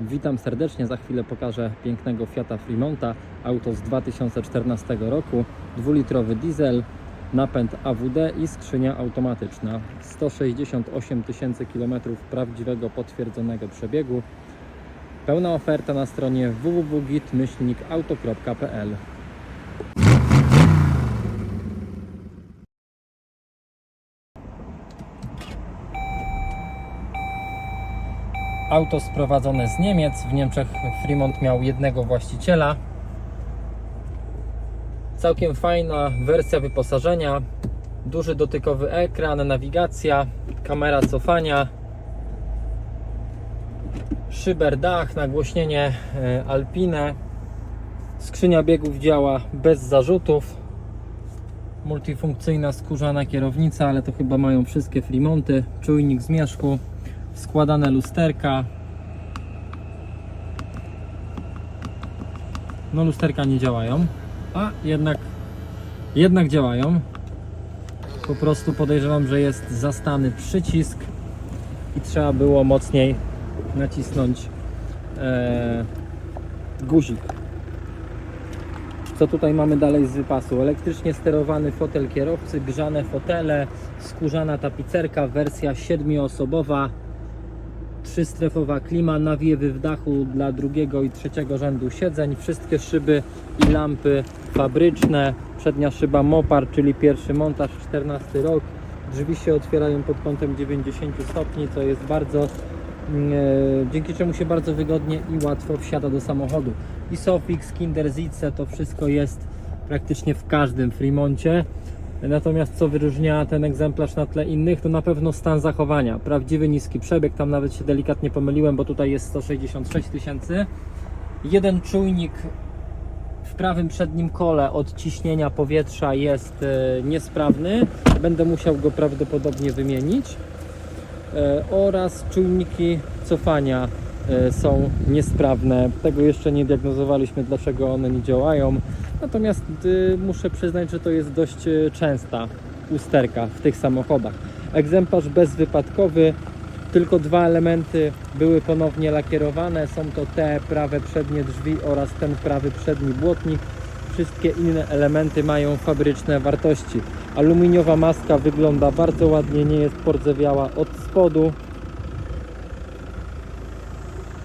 Witam serdecznie, za chwilę pokażę pięknego Fiata Fremonta, auto z 2014 roku, dwulitrowy diesel, napęd AWD i skrzynia automatyczna. 168 tysięcy kilometrów prawdziwego potwierdzonego przebiegu. Pełna oferta na stronie www.git-auto.pl Auto sprowadzone z Niemiec. W Niemczech Fremont miał jednego właściciela. Całkiem fajna wersja wyposażenia. Duży dotykowy ekran, nawigacja, kamera cofania, szyber dach, nagłośnienie e, Alpine. Skrzynia biegów działa bez zarzutów. Multifunkcyjna skórzana kierownica, ale to chyba mają wszystkie Fremonty. Czujnik zmierzchu, składane lusterka. No lusterka nie działają, a jednak jednak działają. Po prostu podejrzewam, że jest zastany przycisk i trzeba było mocniej nacisnąć e, guzik. Co tutaj mamy dalej z wypasu? Elektrycznie sterowany fotel kierowcy, grzane fotele, skórzana tapicerka, wersja siedmioosobowa, trzystrefowa klima, nawiewy w dachu dla drugiego i trzeciego rzędu siedzeń, wszystkie szyby i lampy fabryczne, przednia szyba Mopar, czyli pierwszy montaż, 14 rok, drzwi się otwierają pod kątem 90 stopni, co jest bardzo, mm, e, dzięki czemu się bardzo wygodnie i łatwo wsiada do samochodu. Isofix, Kindersitze, to wszystko jest praktycznie w każdym Fremoncie. Natomiast co wyróżnia ten egzemplarz na tle innych, to na pewno stan zachowania. Prawdziwy niski przebieg, tam nawet się delikatnie pomyliłem, bo tutaj jest 166 tysięcy. Jeden czujnik w prawym przednim kole od ciśnienia powietrza jest e, niesprawny. Będę musiał go prawdopodobnie wymienić. E, oraz czujniki cofania są niesprawne. Tego jeszcze nie diagnozowaliśmy, dlaczego one nie działają. Natomiast y, muszę przyznać, że to jest dość y, częsta usterka w tych samochodach. Egzemplarz bezwypadkowy, tylko dwa elementy były ponownie lakierowane. Są to te prawe przednie drzwi oraz ten prawy przedni błotnik. Wszystkie inne elementy mają fabryczne wartości. Aluminiowa maska wygląda bardzo ładnie, nie jest pordzewiała od spodu.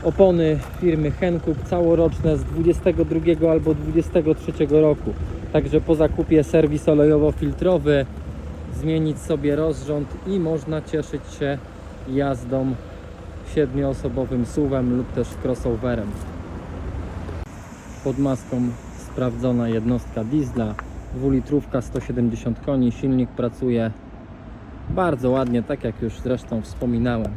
Opony firmy Henkoop całoroczne z 22 albo 23 roku. Także po zakupie serwis olejowo-filtrowy, zmienić sobie rozrząd i można cieszyć się jazdą siedmioosobowym SUV-em lub też crossoverem. Pod maską sprawdzona jednostka diesla, dwulitrówka 170 koni, silnik pracuje bardzo ładnie, tak jak już zresztą wspominałem.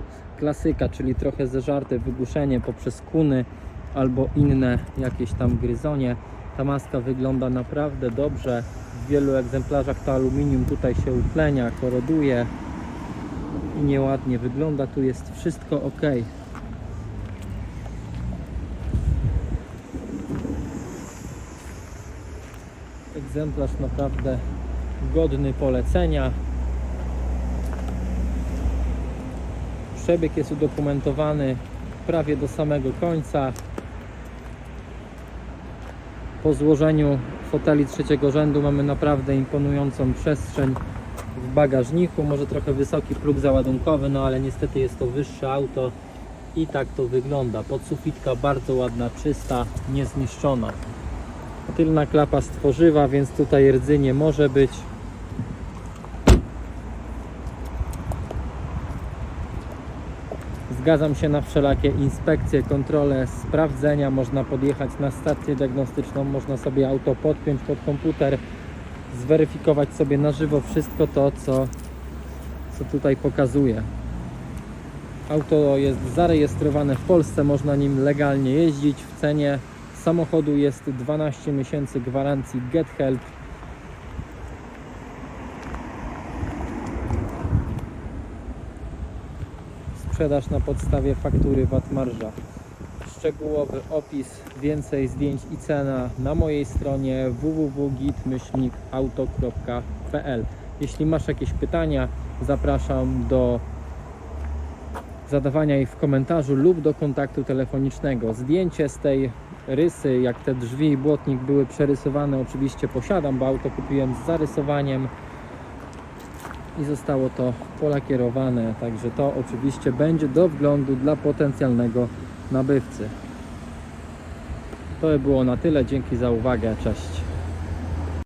Klasyka, czyli trochę zeżarte wygłuszenie poprzez kuny albo inne jakieś tam gryzonie. Ta maska wygląda naprawdę dobrze. W wielu egzemplarzach to aluminium tutaj się utlenia, koroduje i nieładnie wygląda. Tu jest wszystko ok. Egzemplarz naprawdę godny polecenia. Przebieg jest udokumentowany prawie do samego końca. Po złożeniu foteli trzeciego rzędu mamy naprawdę imponującą przestrzeń w bagażniku. Może trochę wysoki próg załadunkowy, no ale niestety jest to wyższe auto i tak to wygląda. Podsufitka bardzo ładna, czysta, niezniszczona. Tylna klapa z tworzywa, więc tutaj rdzy nie może być. Zgadzam się na wszelakie inspekcje, kontrole, sprawdzenia. Można podjechać na stację diagnostyczną, można sobie auto podpiąć pod komputer, zweryfikować sobie na żywo wszystko to, co, co tutaj pokazuje. Auto jest zarejestrowane w Polsce, można nim legalnie jeździć. W cenie samochodu jest 12 miesięcy gwarancji Get Help. Sprzedaż na podstawie faktury VAT marża. Szczegółowy opis, więcej zdjęć i cena na mojej stronie www.git-auto.pl Jeśli masz jakieś pytania, zapraszam do zadawania ich w komentarzu lub do kontaktu telefonicznego. Zdjęcie z tej rysy, jak te drzwi i błotnik były przerysowane, oczywiście posiadam, bo auto kupiłem z zarysowaniem i zostało to polakierowane, także to oczywiście będzie do wglądu dla potencjalnego nabywcy. To by było na tyle, dzięki za uwagę, cześć.